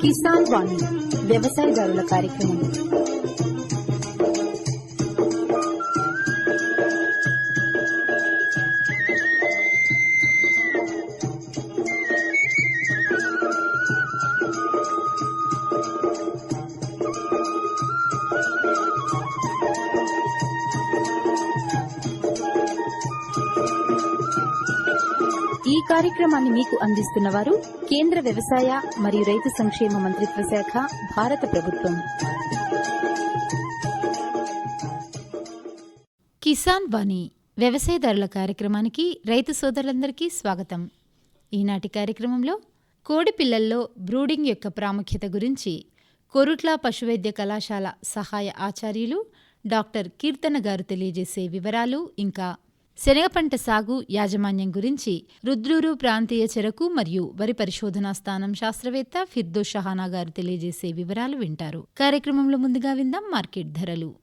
కిసాన్ వాణి వ్యవసాయదారుల కార్యక్రమం కార్యక్రమాన్ని మీకు అందిస్తున్న వారు కేంద్ర వ్యవసాయ మరియు రైతు సంక్షేమ మంత్రిత్వ శాఖ భారత ప్రభుత్వం. కిసాన్ వాణి వ్యవసాయదారుల కార్యక్రమానికి రైతు సోదరులందరికీ స్వాగతం. ఈనాటి కార్యక్రమంలో కోడి పిల్లల్లో బ్రూడింగ్ యొక్క ప్రాముఖ్యత గురించి కొరుట్ల పశువైద్య కళాశాల సహాయ ఆచార్యులు డాక్టర్ కీర్తన గారు తెలియజేసే వివరాలు ఇంకా శనగ పంట సాగు యాజమాన్యం గురించి రుద్రూరు ప్రాంతీయ చెరకు మరియు వరి పరిశోధనా స్థానం శాస్త్రవేత్త ఫిర్దో షహానా గారు తెలియజేసే వివరాలు వింటారు. కార్యక్రమంలో ముందుగా విందాం మార్కెట్ ధరలు.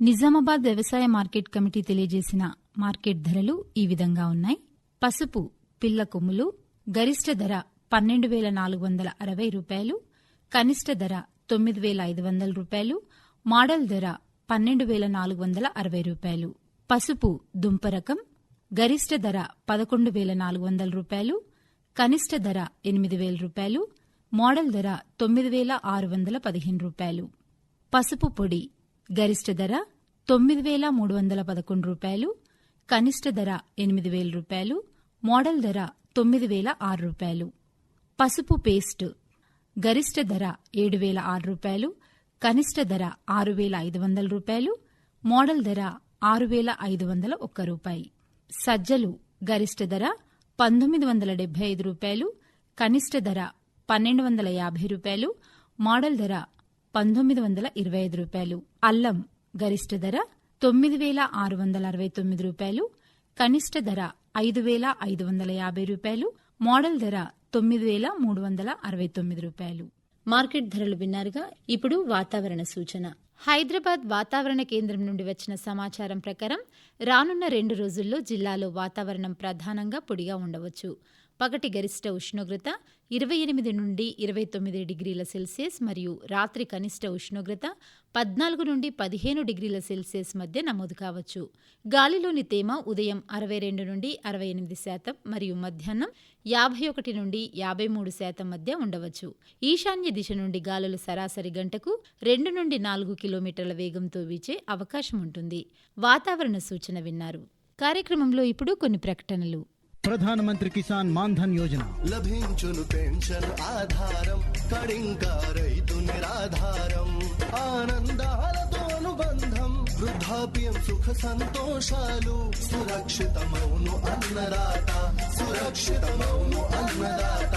నిజామాబాద్ వ్యవసాయ మార్కెట్ కమిటీ తెలియజేసిన మార్కెట్ ధరలు ఈ విధంగా ఉన్నాయి. పసుపు పిల్ల కొమ్ములు గరిష్ట ధర పన్నెండు వేల నాలుగు వందల అరవై రూపాయలు కనిష్ట ధర తొమ్మిది వేల ఐదు వందల రూపాయలు మోడల్ ధర పన్నెండు వేల నాలుగు వందల అరవై రూపాయలు. పసుపు దుంప రకం గరిష్ట ధర పదకొండు వేల నాలుగు వందల రూపాయలు కనిష్ట ధర ఎనిమిది వేల రూపాయలు మోడల్ ధర తొమ్మిది వేల ఆరు వందల పదిహేను రూపాయలు. పసుపు పొడి గరిష్ట ధర తొమ్మిది వేల మూడు వందల పదకొండు రూపాయలు కనిష్ట ధర ఎనిమిది వేల రూపాయలు మోడల్ ధర తొమ్మిది వేల ఆరు రూపాయలు. పసుపు పేస్ట్ గరిష్ట ధర ఏడు వేల ఆరు రూపాయలు కనిష్ట ధర ఆరు వేల ఐదు వందల రూపాయలు మోడల్ ధర ఆరు వేల ఐదు వందల ఒక్క రూపాయి. సజ్జలు గరిష్ట ధర పంతొమ్మిది వందల డెబ్బై ఐదు రూపాయలు కనిష్ట ధర పన్నెండు వందల యాభై రూపాయలు మోడల్ ధర పంతొమ్మిది వందల ఇరవై ఐదు రూపాయలు. అల్లం గరిష్ట ధర తొమ్మిది వేల ఆరు వందల అరవై తొమ్మిది రూపాయలు కనిష్ట ధర ఐదు వేల ఐదు వందల యాభై రూపాయలు మోడల్ ధర తొమ్మిది వేల మూడు వందల అరవై తొమ్మిది రూపాయలు. మార్కెట్ ధరలు విన్నారుగా ఇప్పుడు వాతావరణ సూచన. హైదరాబాద్ వాతావరణ కేంద్రం నుండి వచ్చిన సమాచారం ప్రకారం రానున్న రెండు రోజుల్లో జిల్లాలో వాతావరణం ప్రధానంగా పొడిగా ఉండవచ్చు. పగటి గరిష్ట ఉష్ణోగ్రత ఇరవై ఎనిమిది నుండి ఇరవై తొమ్మిది డిగ్రీల సెల్సియస్ మరియు రాత్రి కనిష్ట ఉష్ణోగ్రత పద్నాలుగు నుండి పదిహేను డిగ్రీల సెల్సియస్ మధ్య నమోదు కావచ్చు. గాలిలోని తేమ ఉదయం అరవై రెండు నుండి అరవై ఎనిమిది శాతం మరియు మధ్యాహ్నం యాభై ఒకటి నుండి యాభై మూడు శాతం మధ్య ఉండవచ్చు. ఈశాన్య దిశ నుండి గాలులు సరాసరి గంటకు రెండు నుండి నాలుగు కిలోమీటర్ల వేగంతో వీచే అవకాశం ఉంటుంది. వాతావరణ సూచన విన్నారు. కార్యక్రమంలో ఇప్పుడు కొన్ని ప్రకటనలు. ప్రధానమంత్రి కిసాన్ మాన్ధన్ యోజన లభించును పెన్షన్ ఆధారం కడింక రైతు నిరాధారం ఆనందాలతో అనుబంధం వృద్ధాప్యం సుఖ సంతోషాలు సురక్షితమౌను అన్నదాత సురక్షితమౌను అన్నదాత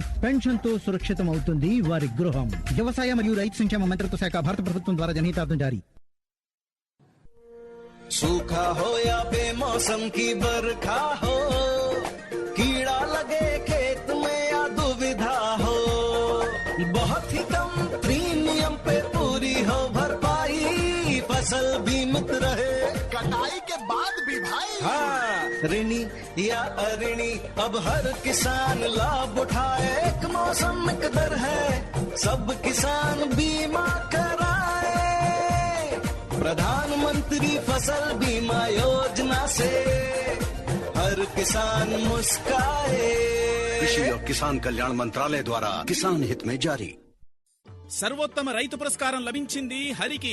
పెన్షన్ తో సురక్షితం అవుతుంది వారి గృహం వ్యవసాయ మరియు రైతు సంక్షేమ మంత్రిత్వ శాఖ భారత ప్రభుత్వం ద్వారా జనహితార్థం జారీ सूखा हो या बेमौसम की बरखा हो कीड़ा लगे खेत में या दुविधा हो बहुत ही कम प्रीमियम पे पूरी हो भरपाई फसल बीमित रहे कटाई के बाद भी भाई हाँ ऋणी या अऋणी अब हर किसान लाभ उठाए एक मौसम एक दर है सब किसान बीमा कराए प्रधानमंत्री फसल बीमा योजना से हर किसान मुस्काए कृषि और किसान कल्याण मंत्रालय द्वारा किसान हित में जारी సర్వోత్తమ రైతు పురస్కారం లభించింది హరికి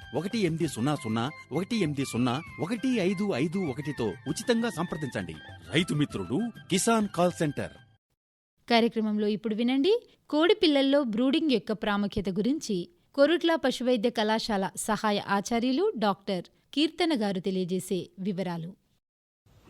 ఒకటి ఎనిమిది సున్నా సున్నా ఒకటి ఎనిమిది సున్నా ఒకటి ఐదు ఐదు ఒకటితో ఉచితంగా సంప్రదించండి. రైతు మిత్రుడు కిసాన్ కాల్ సెంటర్. కార్యక్రమంలో ఇప్పుడు వినండి. కోడి పిల్లల్లో బ్రూడింగ్ యొక్క ప్రాముఖ్యత గురించి కొరుట్ల పశువైద్య కళాశాల సహాయ ఆచార్యులు డాక్టర్ కీర్తన గారు తెలియజేసే వివరాలు.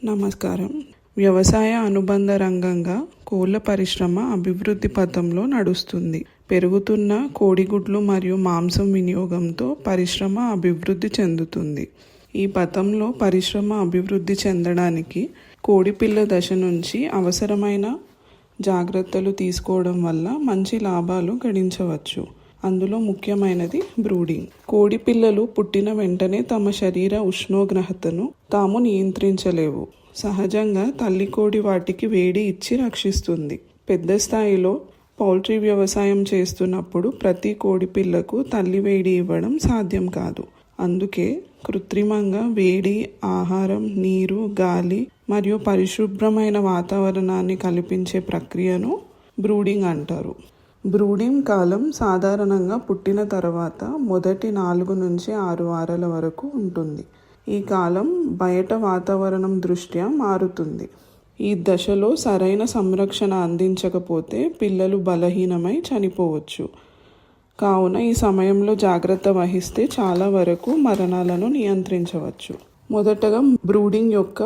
నమస్కారం. వ్యవసాయ అనుబంధ రంగంగా కోళ్ళ పరిశ్రమ అభివృద్ధి పథంలో నడుస్తుంది. పెరుగుతున్న కోడిగుడ్లు మరియు మాంసం వినియోగంతో పరిశ్రమ అభివృద్ధి చెందుతుంది. ఈ పథంలో పరిశ్రమ అభివృద్ధి చెందడానికి కోడిపిల్ల దశ నుంచి అవసరమైన జాగ్రత్తలు తీసుకోవడం వల్ల మంచి లాభాలు గడించవచ్చు. అందులో ముఖ్యమైనది బ్రూడింగ్. కోడి పిల్లలు పుట్టిన వెంటనే తమ శరీర ఉష్ణోగ్రతను తాము నియంత్రించలేవు. సహజంగా తల్లి కోడి వాటికి వేడి ఇచ్చి రక్షిస్తుంది. పెద్ద స్థాయిలో పౌల్ట్రీ వ్యవసాయం చేస్తున్నప్పుడు ప్రతి కోడి పిల్లకు తల్లి వేడి ఇవ్వడం సాధ్యం కాదు. అందుకే కృత్రిమంగా వేడి ఆహారం నీరు గాలి మరియు పరిశుభ్రమైన వాతావరణాన్ని కల్పించే ప్రక్రియను బ్రూడింగ్ అంటారు. బ్రూడింగ్ కాలం సాధారణంగా పుట్టిన తర్వాత మొదటి నాలుగు నుంచి ఆరు వారాల వరకు ఉంటుంది. ఈ కాలం బయట వాతావరణం దృష్ట్యా మారుతుంది. ఈ దశలో సరైన సంరక్షణ అందించకపోతే పిల్లలు బలహీనమై చనిపోవచ్చు. కావున ఈ సమయంలో జాగ్రత్త వహిస్తే చాలా వరకు మరణాలను నియంత్రించవచ్చు. మొదటగా బ్రూడింగ్ యొక్క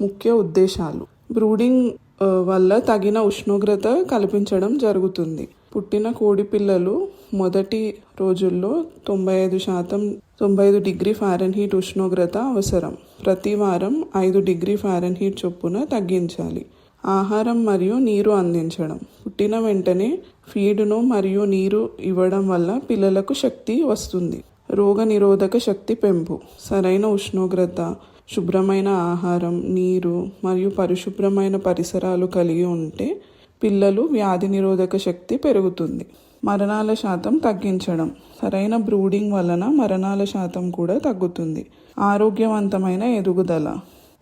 ముఖ్య ఉద్దేశాలు. బ్రూడింగ్ వల్ల తగిన ఉష్ణోగ్రత కల్పించడం జరుగుతుంది. పుట్టిన కోడి పిల్లలు మొదటి రోజుల్లో తొంభై ఐదు శాతం తొంభై ఐదు డిగ్రీ ఫారెన్హీట్ ఉష్ణోగ్రత అవసరం. ప్రతి వారం ఐదు డిగ్రీ ఫారెన్హీట్ చొప్పున తగ్గించాలి. ఆహారం మరియు నీరు అందించడం. పుట్టిన వెంటనే ఫీడ్ను మరియు నీరు ఇవ్వడం వల్ల పిల్లలకు శక్తి వస్తుంది. రోగ నిరోధక శక్తి పెంపు. సరైన ఉష్ణోగ్రత శుభ్రమైన ఆహారం నీరు మరియు పరిశుభ్రమైన పరిసరాలు కలిగి ఉంటే పిల్లలు వ్యాధి నిరోధక శక్తి పెరుగుతుంది. మరణాల శాతం తగ్గించడం. సరైన బ్రూడింగ్ వలన మరణాల శాతం కూడా తగ్గుతుంది. ఆరోగ్యవంతమైన ఎదుగుదల.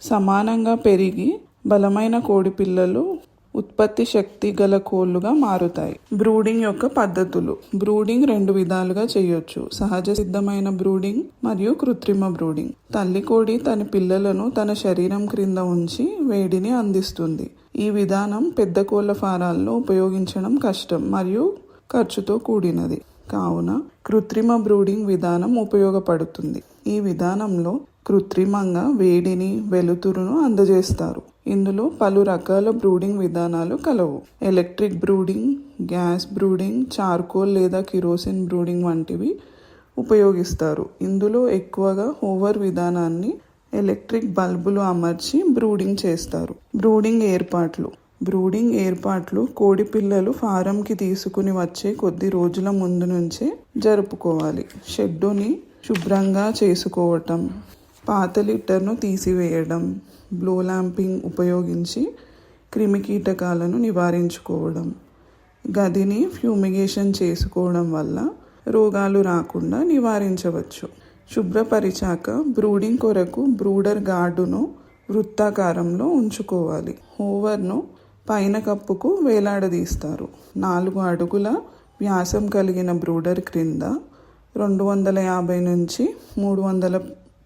సమానంగా పెరిగి బలమైన కోడి పిల్లలు ఉత్పత్తి శక్తి గల కోళ్ళుగా మారుతాయి. బ్రూడింగ్ యొక్క పద్ధతులు. బ్రూడింగ్ రెండు విధాలుగా చేయొచ్చు. సహజ సిద్ధమైన బ్రూడింగ్ మరియు కృత్రిమ బ్రూడింగ్. తల్లి కోడి తన పిల్లలను తన శరీరం క్రింద ఉంచి వేడిని అందిస్తుంది. ఈ విధానం పెద్ద కోళ్ళ ఫారాల్లో ఉపయోగించడం కష్టం మరియు ఖర్చుతో కూడినది. కావున కృత్రిమ బ్రూడింగ్ విధానం ఉపయోగపడుతుంది. ఈ విధానంలో కృత్రిమంగా వేడిని వెలుతురును అందజేస్తారు. ఇందులో పలు రకాల బ్రూడింగ్ విధానాలు కలవు. Electric brooding gas brooding charcoal లేదా కిరోసిన్ బ్రూడింగ్ వంటివి ఉపయోగిస్తారు. ఇందులో ఎక్కువగా ఓవర్ విధానాన్ని ఎలక్ట్రిక్ బల్బులు అమర్చి బ్రూడింగ్ చేస్తారు. బ్రూడింగ్ ఏర్పాట్లు. బ్రూడింగ్ ఏర్పాట్లు కోడి పిల్లలు ఫారంకి తీసుకుని వచ్చే కొద్ది రోజుల ముందు నుంచే జరుపుకోవాలి. షెడ్డుని శుభ్రంగా చేసుకోవటం పాత లిట్టర్ను తీసివేయడం బ్లో ల్యాంపింగ్ ఉపయోగించి క్రిమికీటకాలను నివారించుకోవడం గదిని ఫ్యూమిగేషన్ చేసుకోవడం వల్ల రోగాలు రాకుండా నివారించవచ్చు. శుభ్రపరిచాక బ్రూడింగ్ కొరకు బ్రూడర్ గార్డును వృత్తాకారంలో ఉంచుకోవాలి. హోవర్ను పైన కప్పుకు వేలాడదీస్తారు. నాలుగు అడుగుల వ్యాసం కలిగిన బ్రూడర్ క్రింద రెండు వందల యాభై నుంచి మూడు వందల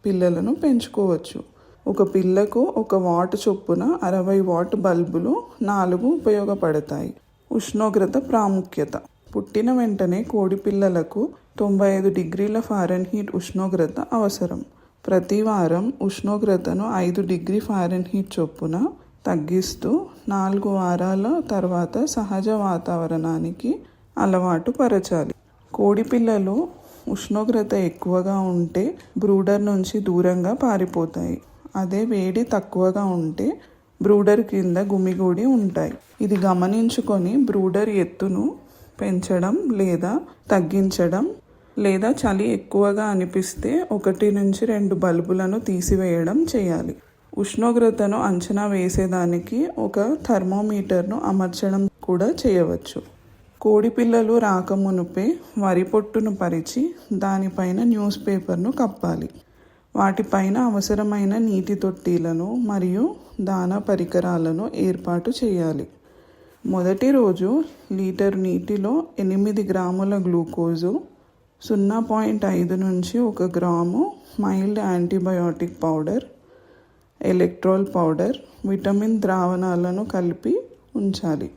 పిల్లలను పెంచుకోవచ్చు. ఒక పిల్లకు ఒక వాట్ చొప్పున అరవై వాట్ బల్బులు నాలుగు ఉపయోగపడతాయి. ఉష్ణోగ్రత ప్రాముఖ్యత. పుట్టిన వెంటనే కోడి పిల్లలకు తొంభై ఐదు డిగ్రీల ఫారెన్హీట్ ఉష్ణోగ్రత అవసరం. ప్రతి వారం ఉష్ణోగ్రతను ఐదు డిగ్రీ ఫారెన్హీట్ చొప్పున తగ్గిస్తూ నాలుగు వారాల తర్వాత సహజ వాతావరణానికి అలవాటు పరచాలి. కోడిపిల్లలు ఉష్ణోగ్రత ఎక్కువగా ఉంటే బ్రూడర్ నుంచి దూరంగా పారిపోతాయి. అదే వేడి తక్కువగా ఉంటే బ్రూడర్ కింద గుమిగూడి ఉంటాయి. ఇది గమనించుకొని బ్రూడర్ ఎత్తును పెంచడం లేదా తగ్గించడం లేదా చలి ఎక్కువగా అనిపిస్తే ఒకటి నుంచి రెండు బల్బులను తీసివేయడం చేయాలి. ఉష్ణోగ్రతను అంచనా వేసేదానికి ఒక థర్మోమీటర్ను అమర్చడం కూడా చేయవచ్చు. కోడిపిల్లలు రాకమునుపే వరి పొట్టును పరిచి దానిపైన న్యూస్ పేపర్ను కప్పాలి. వాటిపైన అవసరమైన నీటి తొట్టీలను మరియు దానా పరికరాలను ఏర్పాటు చేయాలి. మొదటి రోజు లీటర్ నీటిలో ఎనిమిది గ్రాముల గ్లూకోజు సున్నా పాయింట్ ఐదు నుంచి ఒక gram mild antibiotic powder Electral powder vitamin ద్రావణాలను కలిపి ఉంచాలి.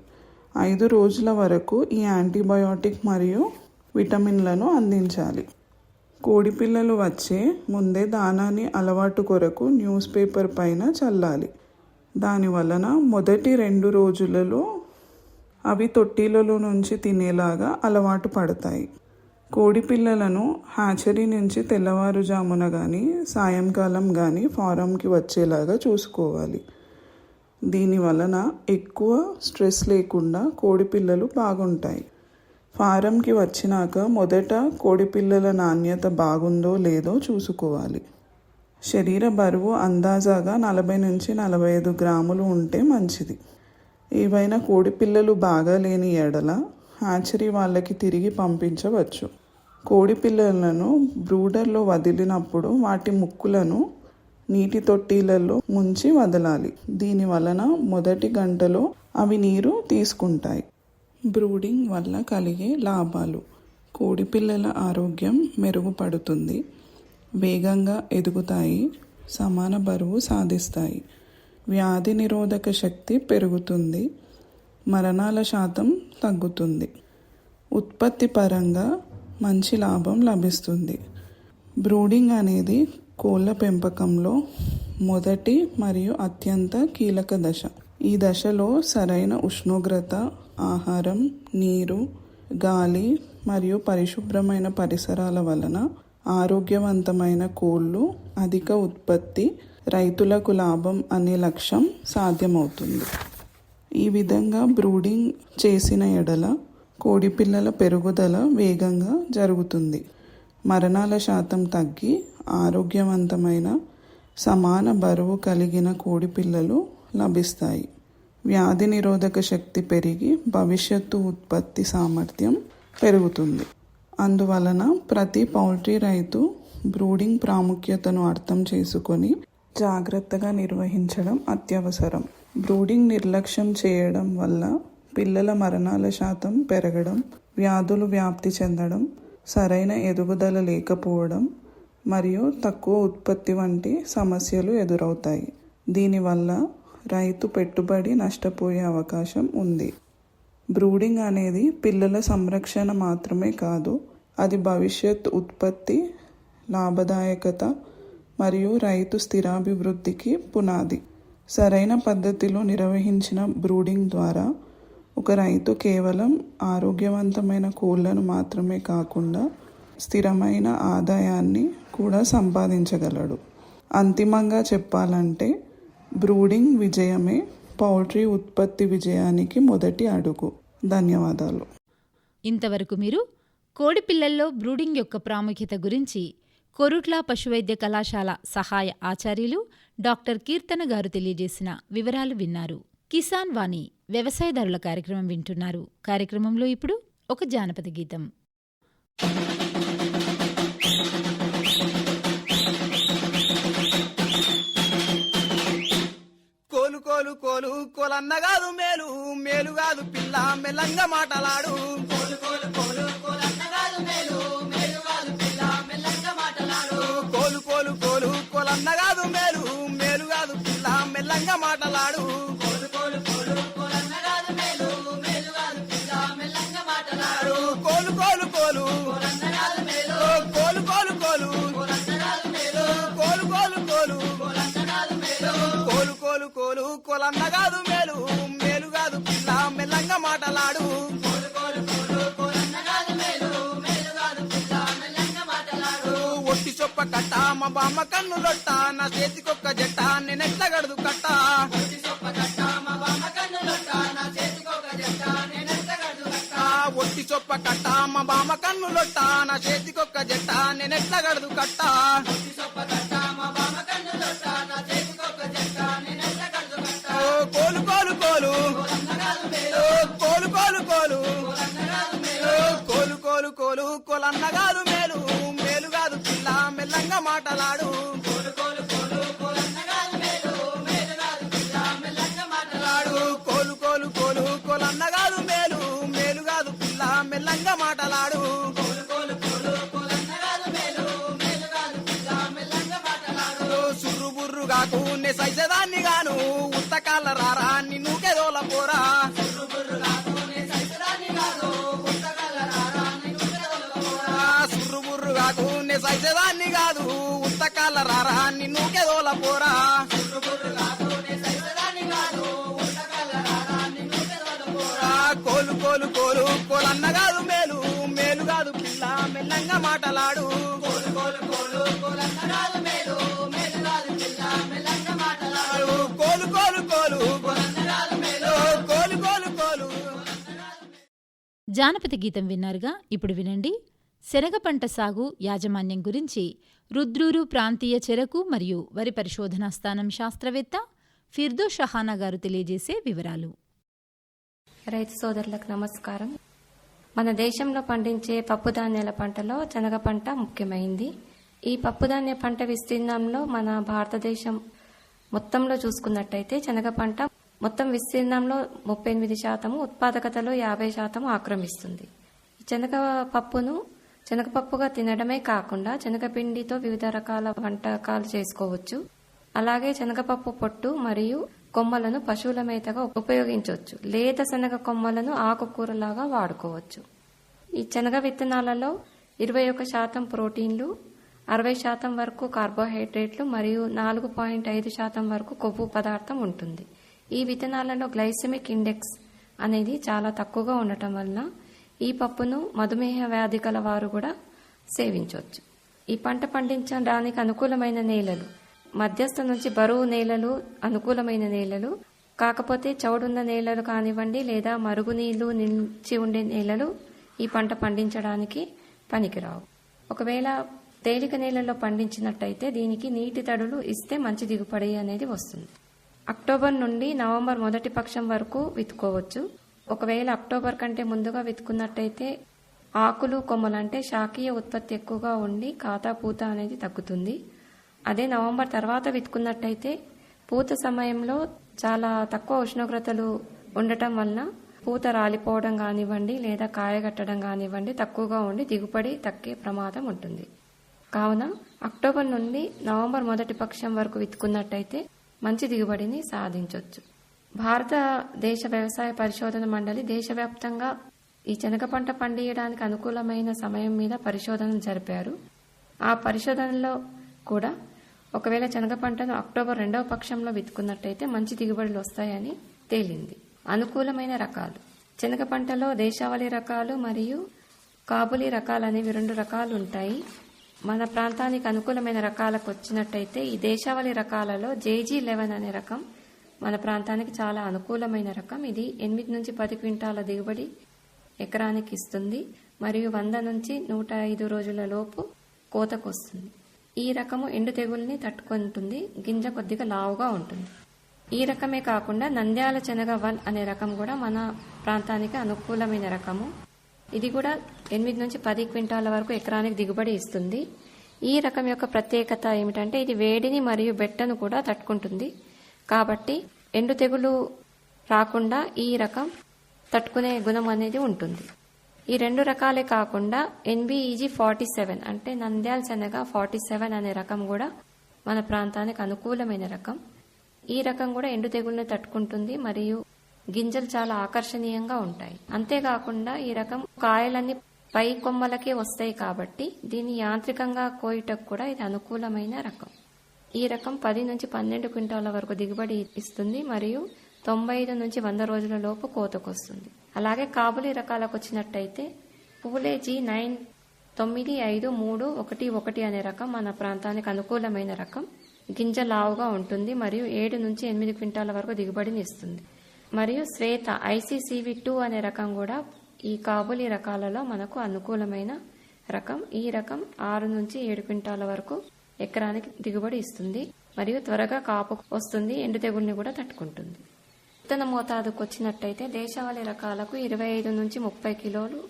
ఐదు రోజుల వరకు ఈ యాంటీబయోటిక్ మరియు విటమిన్లను అందించాలి. కోడిపిల్లలు వచ్చే ముందే దానాన్ని అలవాటు కొరకు న్యూస్ పేపర్ పైన చల్లాలి. దాని వలన మొదటి రెండు రోజులలో అవి తొట్టిలలో నుంచి తినేలాగా అలవాటు పడతాయి. కోడి పిల్లలను హ్యాచరీ నుంచి తెల్లవారుజామున కానీ సాయంకాలం కానీ ఫారంకి వచ్చేలాగా చూసుకోవాలి. దీని వలన ఎక్కువ స్ట్రెస్ లేకుండా కోడి పిల్లలు బాగుంటాయి. ఫారంకి వచ్చినాక మొదట కోడి పిల్లల నాణ్యత బాగుందో లేదో చూసుకోవాలి. శరీర బరువు అందాజాగా నలభై నుంచి నలభై ఐదు గ్రాములు ఉంటే మంచిది. ఏవైనా కోడి పిల్లలు బాగా లేని ఎడల హ్యాచరీ వాళ్ళకి తిరిగి పంపించవచ్చు. కోడి పిల్లలను బ్రూడర్లో వదిలినప్పుడు వాటి ముక్కులను నీటి తొట్టిలలో ముంచి వదలాలి. దీని వలన మొదటి గంటలో అవి నీరు తీసుకుంటాయి. బ్రూడింగ్ వల్ల కలిగే లాభాలు. కోడి పిల్లల ఆరోగ్యం మెరుగుపడుతుంది. వేగంగా ఎదుగుతాయి. సమాన బరువు సాధిస్తాయి. వ్యాధి నిరోధక శక్తి పెరుగుతుంది. మరణాల శాతం తగ్గుతుంది. ఉత్పత్తి పరంగా మంచి లాభం లభిస్తుంది. బ్రూడింగ్ అనేది కోళ్ళ పెంపకంలో మొదటి మరియు అత్యంత కీలక దశ. ఈ దశలో సరైన ఉష్ణోగ్రత ఆహారం నీరు గాలి మరియు పరిశుభ్రమైన పరిసరాల వలన ఆరోగ్యవంతమైన కోళ్ళు అధిక ఉత్పత్తి రైతులకు లాభం అనే లక్ష్యం సాధ్యమవుతుంది. ఈ విధంగా బ్రూడింగ్ చేసిన ఎడల కోడిపిల్లల పెరుగుదల వేగంగా జరుగుతుంది. మరణాల శాతం తగ్గి ఆరోగ్యవంతమైన సమాన బరువు కలిగిన కోడిపిల్లలు లభిస్తాయి. వ్యాధి నిరోధక శక్తి పెరిగి భవిష్యత్తు ఉత్పత్తి సామర్థ్యం పెరుగుతుంది. అందువలన ప్రతి పౌల్ట్రీ రైతు బ్రూడింగ్ ప్రాముఖ్యతను అర్థం చేసుకొని జాగ్రత్తగా నిర్వహించడం అత్యవసరం. బ్రూడింగ్ నిర్లక్ష్యం చేయడం వల్ల పిల్లల మరణాల శాతం పెరగడం వ్యాధులు వ్యాప్తి చెందడం సరైన ఎదుగుదల లేకపోవడం మరియు తక్కువ ఉత్పత్తి వంటి సమస్యలు ఎదురవుతాయి. దీనివల్ల రైతు పెట్టుబడి నష్టపోయే అవకాశం ఉంది. బ్రూడింగ్ అనేది పిల్లల సంరక్షణ మాత్రమే కాదు అది భవిష్యత్ ఉత్పత్తి లాభదాయకత మరియు రైతు స్థిరాభివృద్ధికి పునాది. సరైన పద్ధతిలో నిర్వహించిన బ్రూడింగ్ ద్వారా ఒక రైతు కేవలం ఆరోగ్యవంతమైన కోళ్ళను మాత్రమే కాకుండా స్థిరమైన ఆదాయాన్ని కూడా సంపాదించగలడు. అంతిమంగా చెప్పాలంటే బ్రూడింగ్ విజయమే పౌల్ట్రీ ఉత్పత్తి విజయానికి మొదటి అడుగు. ధన్యవాదాలు. ఇంతవరకు మీరు కోడి పిల్లల్లో బ్రూడింగ్ యొక్క ప్రాముఖ్యత గురించి కొరుట్ల పశువైద్య కళాశాల సహాయ ఆచార్యులు డాక్టర్ కీర్తన గారు తెలియజేసిన వివరాలు విన్నారు. కిసాన్ వాణి వ్యవసాయదారుల కార్యక్రమం వింటున్నారు. కార్యక్రమంలో ఇప్పుడు ఒక జానపద గీతం. కోలు కోలు కోలు కోలన్న కాదు మేలు మేలు కాదు పిల్ల మెల్లంగా మాటలాడు. కోలు కోలు కోలు కోలన్న కాదు మేలు మేలు కాదు పిల్ల కోలు కోలు కోలు కోలన్న కాదు మేలు మేలు కాదు పిల్ల మెల్లంగా మాటలాడు కోలు కోలు కోలు కోలు కోలు కోలు కోలు కోలు కోలు కోలన్న కాదు మేలు కోలు కోలు కోలు కోలన్న కాదు మేలు కోలు కోలు కోలు కోలన్న కాదు మేలు మేలు కాదు పిల్ల మెల్లంగా మాటలాడు కట్ట మా బామ్మ కన్ను లొట్ట నా చేతికొక్క జట్ట నేనెట్ల గడదు కట్ట? ఆ, ఒట్టి చొప్ప కట్ట మా బామ్మ కన్ను లొట్ట నా చేతికొక్క జట్ట నేనెట్ల గడదు కట్ట? ఓ, కోలు కోలు కోలు. కోలు కోలు కోలు. కోలు కోలు కోలు కోలన్న మాటలాడు. మాటలాడు కోలు కోలు కోలు కోలన్న కాదు మేలు. మేలు కాదు పిల్ల మెల్లంగా మాటలాడు. సుర్రు బుర్రు కాకు నే సైసదాన్ని గాను. ఉత్తకాల రారా నిన్నుకెదోల పోరా. ఆ, సుర్రు బుర్రు కాకు నే సైసదాన్ని కాదు ఉత్తకాల రారా నిన్నుకెదోల పోరా. కోలు కోలు కోలు కోలన్న కాదు మేలు మేలు కాదు పిల్ల మెల్లంగా మాటలాడు. కోలు కోలు కోలు కోలన్న కాదు మేలు మేలు కాదు పిల్ల మెల్లంగా మాటలాడు కోలు కోలు కోలు కోలన్న కాదు మేలు కోలు కోలు కోలు. జానపద గీతం విన్నారుగా? ఇప్పుడు వినండి. శనగ పంట సాగు యాజమాన్యం గురించి రుద్రూరు ప్రాంతీయ చెరకు మరియు వరి పరిశోధనా స్థానం శాస్త్రవేత్త ఫిర్దో షహానా గారు తెలియజేసే వివరాలు. రైతు సోదరులకు నమస్కారం. మన దేశంలో పండించే పప్పుధాన్యాల పంటలో శనగ పంట ముఖ్యమైంది. ఈ పప్పుధాన్య పంట విస్తీర్ణంలో మన భారతదేశం మొత్తంలో చూసుకున్నట్టయితే శనగ పంట మొత్తం విస్తీర్ణంలో ముప్పై ఎనిమిది శాతము ఉత్పాదకతలో యాభై శాతం ఆక్రమిస్తుంది. శనగ పప్పును శనగపప్పుగా తినడమే కాకుండా శనగపిండితో వివిధ రకాల వంటకాలు చేసుకోవచ్చు. అలాగే శనగపప్పు పొట్టు మరియు కొమ్మలను పశువుల మేతగా ఉపయోగించవచ్చు. లేత శనగ కొమ్మలను ఆకుకూరలాగా వాడుకోవచ్చు. ఈ శనగ విత్తనాలలో ఇరవై ఒక శాతం ప్రోటీన్లు అరవై శాతం వరకు కార్బోహైడ్రేట్లు మరియు నాలుగు పాయింట్ ఐదు శాతం వరకు కొవ్వు పదార్థం ఉంటుంది. ఈ విత్తనాలలో గ్లైసెమిక్ ఇండెక్స్ అనేది చాలా తక్కువగా ఉండటం వలన ఈ పప్పును మధుమేహ వ్యాధి గల వారు కూడా సేవించవచ్చు ఈ పంట పండించడానికి అనుకూలమైన నేలలు మధ్యస్థ నుంచి బరువు నేలలు అనుకూలమైన నేలలు కాకపోతే చౌడున్న నేలలు కానివ్వండి లేదా మరుగునీళ్ళు నిలిచి ఉండే నేలలు ఈ పంట పండించడానికి పనికిరావు. ఒకవేళ తేలిక నేలల్లో పండించినట్టయితే దీనికి నీటి తడులు ఇస్తే మంచి దిగుబడి అనేది వస్తుంది. అక్టోబర్ నుండి నవంబర్ మొదటి పక్షం వరకు విత్తుకోవచ్చు. ఒకవేళ అక్టోబర్ కంటే ముందుగా విత్తుకున్నట్టయితే ఆకులు కొమ్మలు అంటే శాఖీయ ఉత్పత్తి ఎక్కువగా ఉండి ఖాతా పూత అనేది తగ్గుతుంది. అదే నవంబర్ తర్వాత విత్తుకున్నట్టయితే పూత సమయంలో చాలా తక్కువ ఉష్ణోగ్రతలు ఉండటం వలన పూత రాలిపోవడం కానివ్వండి లేదా కాయగట్టడం కానివ్వండి తక్కువగా ఉండి దిగుబడి తక్కే ప్రమాదం ఉంటుంది. కావున అక్టోబర్ నుండి నవంబర్ మొదటి పక్షం వరకు విత్తుకున్నట్టయితే మంచి దిగుబడిని సాధించవచ్చు భారతదేశ వ్యవసాయ పరిశోధన మండలి దేశవ్యాప్తంగా ఈ శనగ పంట పండియడానికి అనుకూలమైన సమయం మీద పరిశోధన జరిపారు. ఆ పరిశోధనలో కూడా ఒకవేళ శనగ పంటను అక్టోబర్ రెండవ పక్షంలో విత్తుకున్నట్టయితే మంచి దిగుబడులు వస్తాయని తేలింది. అనుకూలమైన రకాలు. శనగ పంటలో దేశావళి రకాలు మరియు కాబులి రకాలు అనేవి రెండు రకాలు ఉంటాయి. మన ప్రాంతానికి అనుకూలమైన రకాలకు వచ్చినట్టయితే ఈ దేశావళి రకాలలో జేజీ లెవెన్ అనే రకం మన ప్రాంతానికి చాలా అనుకూలమైన రకం. ఇది ఎనిమిది నుంచి పది క్వింటాల దిగుబడి ఎకరానికి ఇస్తుంది. మరియు వంద నుంచి నూట ఐదు రోజుల లోపు కోతకు వస్తుంది ఈ రకము ఎండు తెగుల్ని తట్టుకుంటుంది. గింజ కొద్దిగా లావుగా ఉంటుంది. ఈ రకమే కాకుండా నంద్యాల శనగ వన్ అనే రకం కూడా మన ప్రాంతానికి అనుకూలమైన రకము. ఇది కూడా ఎనిమిది నుంచి పది క్వింటాల వరకు ఎకరానికి దిగుబడి ఇస్తుంది. ఈ రకం యొక్క ప్రత్యేకత ఏమిటంటే ఇది వేడిని మరియు బెట్టను కూడా తట్టుకుంటుంది. కాబట్టి ఎండు తెగులు రాకుండా ఈ రకం తట్టుకునే గుణం అనేది ఉంటుంది. ఈ రెండు రకాలే కాకుండా ఎన్బిఈజీ ఫార్టీ సెవెన్ అంటే నంద్యాల శనగ ఫార్టీ సెవెన్ అనే రకం కూడా మన ప్రాంతానికి అనుకూలమైన రకం. ఈ రకం కూడా ఎండు తెగుల్ని తట్టుకుంటుంది మరియు గింజలు చాలా ఆకర్షణీయంగా ఉంటాయి. అంతేకాకుండా ఈ రకం కాయలన్నీ పై కొమ్మలకే వస్తాయి కాబట్టి దీన్ని యాంత్రికంగా కోయటకు కూడా ఇది అనుకూలమైన రకం. ఈ రకం పది నుంచి పన్నెండు క్వింటాల వరకు దిగుబడి ఇస్తుంది మరియు తొంభై ఐదు నుంచి వంద రోజుల లోపు కోతకొస్తుంది. అలాగే కాబులి రకాలకు వచ్చినట్టయితే పూలేజీ నైన్ తొమ్మిది ఐదు మూడు ఒకటి ఒకటి అనే రకం మన ప్రాంతానికి అనుకూలమైన రకం. గింజ లావుగా ఉంటుంది మరియు ఏడు నుంచి ఎనిమిది క్వింటాల వరకు దిగుబడిని ఇస్తుంది. మరియు శ్వేత ఐసీసీవి టూ అనే రకం కూడా ఈ కాబులి రకాలలో మనకు అనుకూలమైన రకం. ఈ రకం ఆరు నుంచి ఏడు క్వింటాల వరకు ఎకరానికి దిగుబడి ఇస్తుంది. మరియు త్వరగా కాపు వస్తుంది ఎండు తెగుల్ని కూడా తట్టుకుంటుంది. విత్తన మోతాదుకు వచ్చినట్టయితే దేశవాళీ రకాలకు ఇరవై ఐదు నుంచి ముప్పై కిలోలు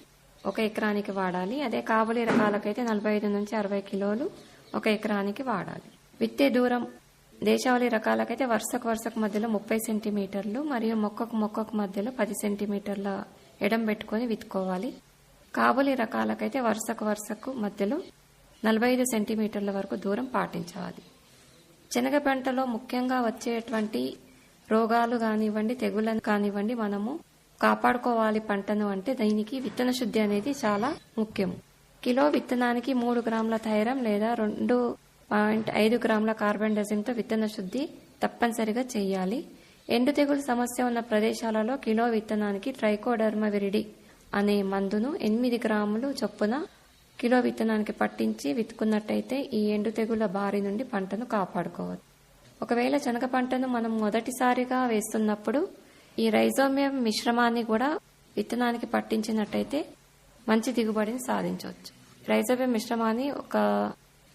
ఒక ఎకరానికి వాడాలి. అదే కాబులి రకాలకైతే నలభై ఐదు నుంచి అరవై కిలోలు ఒక ఎకరానికి వాడాలి. విత్తే దూరం దేశవాళీ రకాలకైతే వరుసకు వరుసకు మధ్యలో ముప్పై సెంటీమీటర్లు మరియు మొక్కకు మొక్కకు మధ్యలో పది సెంటీమీటర్ల ఎడం పెట్టుకొని విత్తుకోవాలి. కాబులి రకాలకైతే వరుసకు వరుసకు మధ్యలో నలభై ఐదు సెంటీమీటర్ల వరకు దూరం పాటించాలి. శనగ పంటలో ముఖ్యంగా వచ్చేటువంటి రోగాలు కానివ్వండి తెగుళ్ళను కానివ్వండి మనము కాపాడుకోవాలి పంటను అంటే దీనికి విత్తన శుద్ధి అనేది చాలా ముఖ్యం. కిలో విత్తనానికి మూడు గ్రాముల థైరం లేదా రెండు పాయింట్ ఐదు గ్రాముల కార్బన్ డజన్తో విత్తన శుద్ధి తప్పనిసరిగా చేయాలి. ఎండు తెగులు సమస్య ఉన్న ప్రదేశాలలో కిలో విత్తనానికి ట్రైకోడర్మ విరిడి అనే మందును ఎనిమిది గ్రాములు చొప్పున కిలో విత్తనానికి పట్టించి విత్తుకున్నట్టయితే ఈ ఎండు తెగుల బారి నుండి పంటను కాపాడుకోవచ్చు. ఒకవేళ శనగ పంటను మనం మొదటిసారిగా వేస్తున్నప్పుడు ఈ రైజోమియం మిశ్రమాన్ని కూడా విత్తనానికి పట్టించినట్టయితే మంచి దిగుబడిని సాధించవచ్చు. రైజోబియం మిశ్రమాన్ని ఒక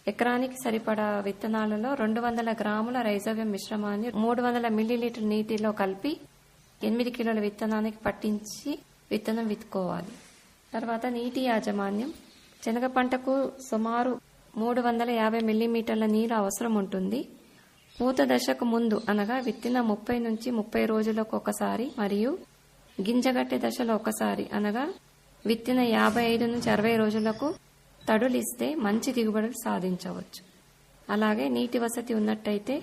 ఎకరానికి సరిపడా విత్తనాలలో రెండు వందల గ్రాముల రైజోబియం మిశ్రమాన్ని మూడు వందల మిల్లీలీటర్ నీటిలో కలిపి ఎనిమిది కిలోల విత్తనానికి పట్టించి విత్తనం విత్తుకోవాలి. తర్వాత నీటి యాజమాన్యం శనగ పంటకు సుమారు మూడు వందల యాభై మిల్లీమీటర్ల నీరు అవసరం ఉంటుంది. పూత దశకు ముందు అనగా విత్తిన ముప్పై నుంచి ముప్పై రోజులకు ఒకసారి మరియు గింజగట్టే దశలో ఒకసారి అనగా విత్తిన యాభై ఐదు నుంచి అరవై రోజులకు తడులిస్తే మంచి దిగుబడులు సాధించవచ్చు. అలాగే నీటి వసతి ఉన్నట్టయితే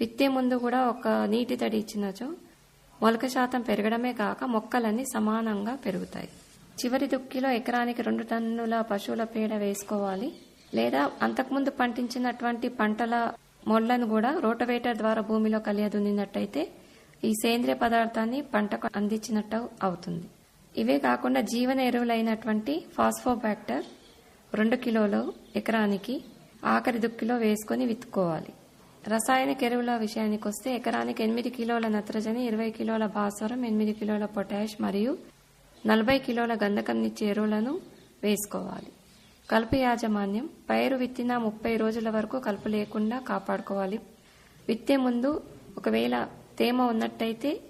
విత్తే ముందు కూడా ఒక నీటి తడి ఇచ్చినచో మొలక శాతం పెరగడమే కాక మొక్కలన్నీ సమానంగా పెరుగుతాయి. చివరి దుక్కిలో ఎకరానికి రెండు టన్నుల పశువుల పేడ వేసుకోవాలి. లేదా అంతకుముందు పండించినటువంటి పంటల మొళ్ళను కూడా రోటవేటర్ ద్వారా భూమిలో కలియదున్నినట్టయితే ఈ సేంద్రియ పదార్థాన్ని పంటకు అందించినట్టు అవుతుంది. ఇవే కాకుండా జీవన ఎరువులైనటువంటి ఫాస్ఫోబాక్టర్ రెండు కిలోలు ఎకరానికి ఆఖరి దుక్కిలో వేసుకొని విత్తుకోవాలి. రసాయనిక ఎరువుల విషయానికి వస్తే ఎకరానికి ఎనిమిది కిలోల నత్రజని ఇరవై కిలోల భాస్వరం ఎనిమిది కిలోల పొటాష్ మరియు నలభై కిలోల గంధకంనిచ్చే ఎరువులను వేసుకోవాలి. కలుపు యాజమాన్యం పైరు విత్తిన ముప్పై రోజుల వరకు కలుపు లేకుండా కాపాడుకోవాలి. విత్తే ముందు ఒకవేళ తేమ ఉన్నట్టయితే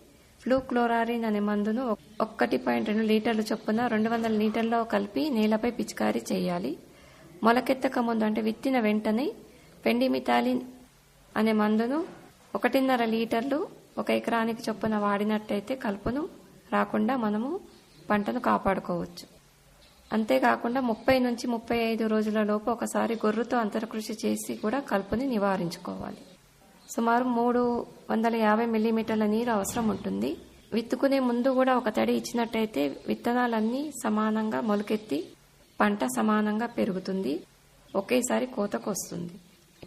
ఫ్లూ క్లోరారిన్ అనే మందును ఒక్కటి పాయింట్ రెండు లీటర్లు చొప్పున రెండు వందల లీటర్లో కలిపి నేలపై పిచికారీ చేయాలి. మొలకెత్తక ముందు అంటే విత్తిన వెంటనే పెండిమిథాలిన్ అనే మందును ఒకటిన్నర లీటర్లు ఒక ఎకరానికి చొప్పున వాడినట్టయితే కలుపును రాకుండా మనము పంటను కాపాడుకోవచ్చు. అంతేకాకుండా ముప్పై నుంచి ముప్పై ఐదు రోజుల లోపు ఒకసారి గొర్రుతో అంతరకృషి చేసి కూడా కలుపుని నివారించుకోవాలి. సుమారు మూడు వందల యాభై మిల్లీమీటర్ల నీరు అవసరం ఉంటుంది. విత్తుకునే ముందు కూడా ఒక తడి ఇచ్చినట్టయితే విత్తనాలన్నీ సమానంగా మొలకెత్తి పంట సమానంగా పెరుగుతుంది. ఒకేసారి కోతకు వస్తుంది.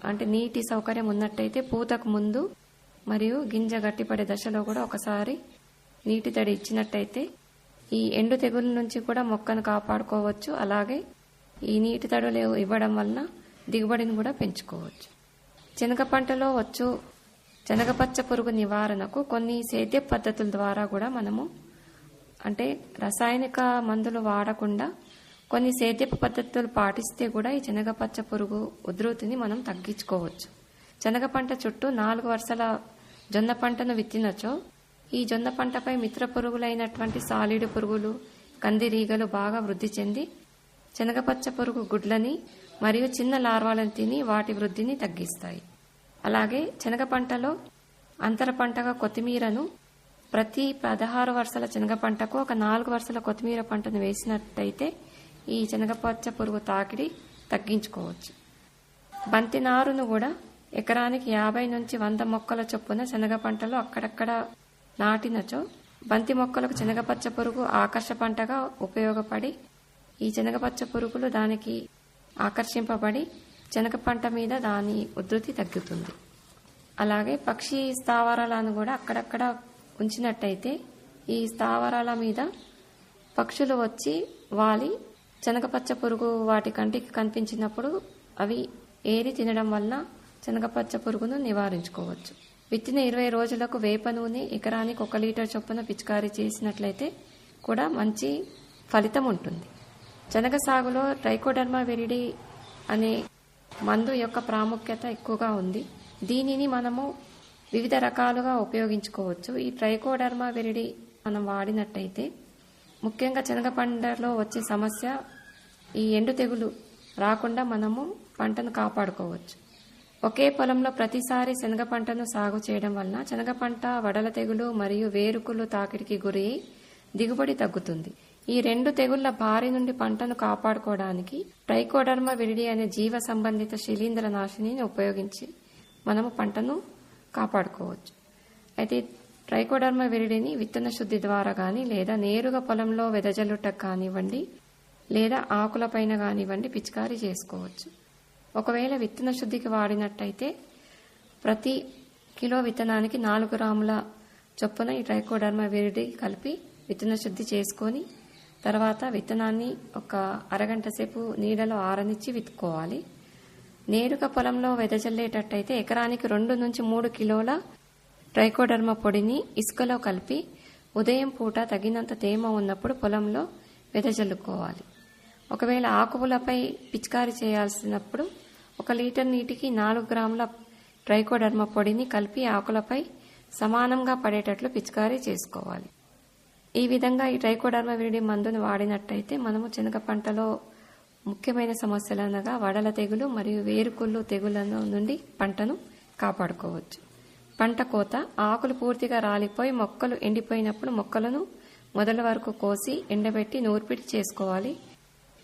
అంటే నీటి సౌకర్యం ఉన్నట్టయితే పూతకు ముందు మరియు గింజ గట్టిపడే దశలో కూడా ఒకసారి నీటి తడి ఇచ్చినట్టయితే ఈ ఎండు తెగుల నుంచి కూడా మొక్కను కాపాడుకోవచ్చు. అలాగే ఈ నీటి తడులు ఇవ్వడం వలన దిగుబడిని కూడా పెంచుకోవచ్చు. శనగ పంటలో వచ్చు శనగపచ్చ పురుగు నివారణకు కొన్ని సేద్య పద్ధతుల ద్వారా కూడా మనము అంటే రసాయనిక మందులు వాడకుండా కొన్ని సేద్యపు పద్ధతులు పాటిస్తే కూడా ఈ శనగపచ్చ పురుగు ఉధృతిని మనం తగ్గించుకోవచ్చు. శనగ పంట చుట్టూ నాలుగు వరుసల జొన్న పంటను విత్తినచో ఈ జొన్న పంటపై మిత్ర పురుగులైనటువంటి సాలీడు పురుగులు కందిరీగలు బాగా వృద్ధి చెంది శనగపచ్చ పురుగు గుడ్లని మరియు చిన్న లార్వాలను తిని వాటి వృద్ధిని తగ్గిస్తాయి. అలాగే శనగ పంటలో అంతర పంటగా కొత్తిమీరను ప్రతి పదహారు వరుసల శనగ పంటకు ఒక నాలుగు వరుసల కొత్తిమీర పంటను వేసినట్టయితే ఈ శనగపచ్చ పురుగు తాకిడి తగ్గించుకోవచ్చు. బంతి నారును కూడా ఎకరానికి యాభై నుంచి వంద మొక్కల చొప్పున శనగ పంటలో అక్కడక్కడ నాటినచో బంతి మొక్కలకు శనగపచ్చ పురుగు ఆకర్ష పంటగా ఉపయోగపడి ఈ శనగపచ్చ పురుగులు దానికి ఆకర్షింపబడి శనగ పంట మీద దాని ఉధృతి తగ్గుతుంది. అలాగే పక్షి స్థావరాలను కూడా అక్కడక్కడ ఉంచినట్టయితే ఈ స్థావరాల మీద పక్షులు వచ్చి వాలి శనగపచ్చ పురుగు వాటి కంటికి కనిపించినప్పుడు అవి ఏరి తినడం వల్ల శనగపచ్చ పురుగును నివారించుకోవచ్చు. విత్తిన ఇరవై రోజులకు వేప నూనె ఎకరానికి ఒక లీటర్ చొప్పున పిచికారీ చేసినట్లయితే కూడా మంచి ఫలితం ఉంటుంది. శనగ సాగులో ట్రైకోడర్మా విరిడి అనే మందు యొక్క ప్రాముఖ్యత ఎక్కువగా ఉంది. దీనిని మనము వివిధ రకాలుగా ఉపయోగించుకోవచ్చు. ఈ ట్రైకోడర్మా విరిడి మనం వాడినట్టయితే ముఖ్యంగా శనగ పంటలో వచ్చే సమస్య ఈ ఎండు తెగులు రాకుండా మనము పంటను కాపాడుకోవచ్చు. ఒకే పొలంలో ప్రతిసారి శనగ పంటను సాగు చేయడం వలన శనగ పంట వడల తెగులు మరియు వేరుకులు తాకిడికి గురి దిగుబడి తగ్గుతుంది. ఈ రెండు తెగుళ్ళ బారి నుండి పంటను కాపాడుకోవడానికి ట్రైకోడర్మా విరిడి అనే జీవ సంబంధిత శిలీంద్ర నాశినిని ఉపయోగించి మనము పంటను కాపాడుకోవచ్చు. అయితే ట్రైకోడర్మా విరిడిని విత్తన శుద్ధి ద్వారా కానీ లేదా నేరుగా పొలంలో వెదజల్లుటకు కానివ్వండి లేదా ఆకులపైన కానివ్వండి పిచికారీ చేసుకోవచ్చు. ఒకవేళ విత్తన శుద్ధికి వాడినట్టయితే ప్రతి కిలో విత్తనానికి నాలుగు గ్రాముల చొప్పున ఈ ట్రైకోడర్మా విరిడి కలిపి విత్తన శుద్ధి చేసుకొని తర్వాత విత్తనాన్ని ఒక అరగంట సేపు నీడలో ఆరనిచ్చి విత్తుకోవాలి. నేరుగా పొలంలో వెదజల్లేటట్టయితే ఎకరానికి రెండు నుంచి మూడు కిలోల ట్రైకోడర్మా పొడిని ఇసుకలో కలిపి ఉదయం పూట తగినంత తేమ ఉన్నప్పుడు పొలంలో వెదజల్లుకోవాలి. ఒకవేళ ఆకువులపై పిచికారి చేయాల్సినప్పుడు ఒక లీటర్ నీటికి నాలుగు గ్రాముల ట్రైకోడర్మ పొడిని కలిపి ఆకులపై సమానంగా పడేటట్లు పిచికారీ చేసుకోవాలి. ఈ విధంగా ఈ ట్రైకోడర్మ విరిడి మందును వాడినట్టయితే మనము శనగ పంటలో ముఖ్యమైన సమస్యలు అనగా వడల తెగులు మరియు వేరుకుళ్ళు తెగుల నుండి పంటను కాపాడుకోవచ్చు. పంట కోత ఆకులు పూర్తిగా రాలిపోయి మొక్కలు ఎండిపోయినప్పుడు మొక్కలను మొదల వరకు కోసి ఎండబెట్టి నూర్పిడి చేసుకోవాలి.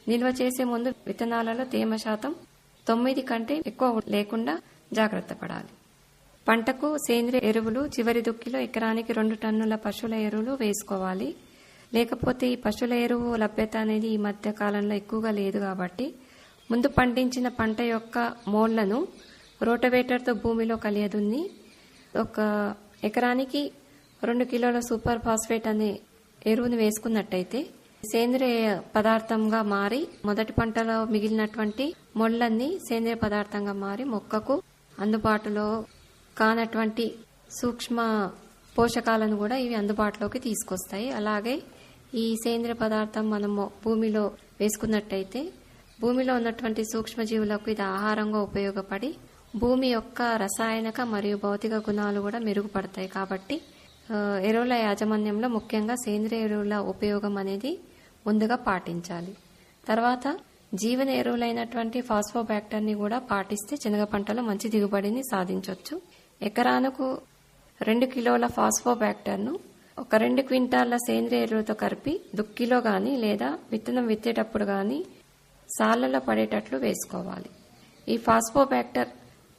నిల్వ చేసే ముందు విత్తనాలలో తేమ శాతం తొమ్మిది కంటే ఎక్కువ లేకుండా జాగ్రత్త పడాలి. పంటకు సేంద్రియ ఎరువులు చివరి దుక్కిలో ఎకరానికి రెండు టన్నుల పశువుల ఎరువులు వేసుకోవాలి. లేకపోతే ఈ పశువుల ఎరువు లభ్యత అనేది ఈ మధ్య కాలంలో ఎక్కువగా లేదు కాబట్టి ముందు పండించిన పంట యొక్క మోళ్ళను రోటవేటర్తో భూమిలో కలియదున్ని ఒక ఎకరానికి రెండు కిలోల సూపర్ ఫాస్ఫేట్ అనే ఎరువును వేసుకున్నట్టయితే సేంద్రియ పదార్థంగా మారి మొదటి పంటలో మిగిలినటువంటి మొళ్ళన్ని సేంద్రియ పదార్థంగా మారి మొక్కకు అందుబాటులో కానటువంటి సూక్ష్మ పోషకాలను కూడా ఇవి అందుబాటులోకి తీసుకొస్తాయి. అలాగే ఈ సేంద్రియ పదార్థం మనము భూమిలో వేసుకున్నట్టయితే భూమిలో ఉన్నటువంటి సూక్ష్మజీవులకు ఇది ఆహారంగా ఉపయోగపడి భూమి యొక్క రసాయనిక మరియు భౌతిక గుణాలు కూడా మెరుగుపడతాయి. కాబట్టి ఎరువుల యాజమాన్యంలో ముఖ్యంగా సేంద్రియ ఎరువుల ఉపయోగం అనేది ముందుగా పాటించాలి. తర్వాత జీవన ఎరువులైనటువంటి ఫాస్ఫోబ్యాక్టర్ని కూడా పాటిస్తే శనగ పంటలో మంచి దిగుబడిని సాధించవచ్చు ఎకరానికి రెండు కిలోల ఫాస్ఫోబ్యాక్టర్ను ఒక రెండు క్వింటాళ్ళ సేంద్రియ ఎరువుతో కలిపి దుక్కిలో గాని లేదా విత్తనం విత్తేటప్పుడు గాని సాళ్ళలో పడేటట్లు వేసుకోవాలి. ఈ ఫాస్ఫోబ్యాక్టర్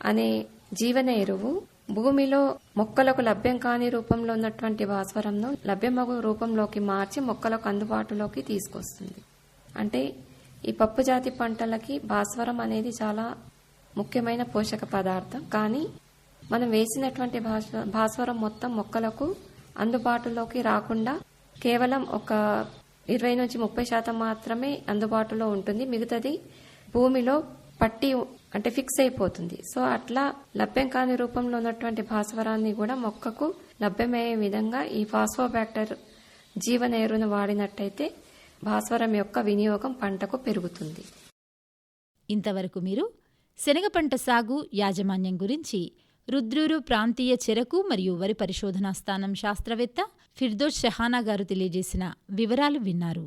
అనే జీవన ఎరువు భూమిలో మొక్కలకు లభ్యం కాని రూపంలో ఉన్నటువంటి భాస్వరంను లభ్యమగు రూపంలోకి మార్చి మొక్కలకు అందుబాటులోకి తీసుకొస్తుంది. అంటే ఈ పప్పు జాతి పంటలకి భాస్వరం అనేది చాలా ముఖ్యమైన పోషక పదార్థం. కానీ మనం వేసినటువంటి భాస్వరం మొత్తం మొక్కలకు అందుబాటులోకి రాకుండా కేవలం ఒక ఇరవై నుంచి ముప్పై శాతం మాత్రమే అందుబాటులో ఉంటుంది. మిగతాది భూమిలో పట్టి అంటే ఫిక్స్ అయిపోతుంది. సో అట్లా లభ్యం కాని రూపంలో ఉన్నటువంటి భాస్వరాన్ని కూడా మొక్కకు లభ్యమయ్యే విధంగా ఈ ఫాస్ఫోబ్యాక్టర్ జీవన ఎరువును వాడినట్టయితే భాస్వరం యొక్క వినియోగం పంటకు పెరుగుతుంది. ఇంతవరకు మీరు శనగ పంట సాగు యాజమాన్యం గురించి రుద్రూరు ప్రాంతీయ చెరకు మరియు వరి పరిశోధనా స్థానం శాస్త్రవేత్త ఫిర్దోస్ షహానా గారు తెలియజేసిన వివరాలు విన్నారు.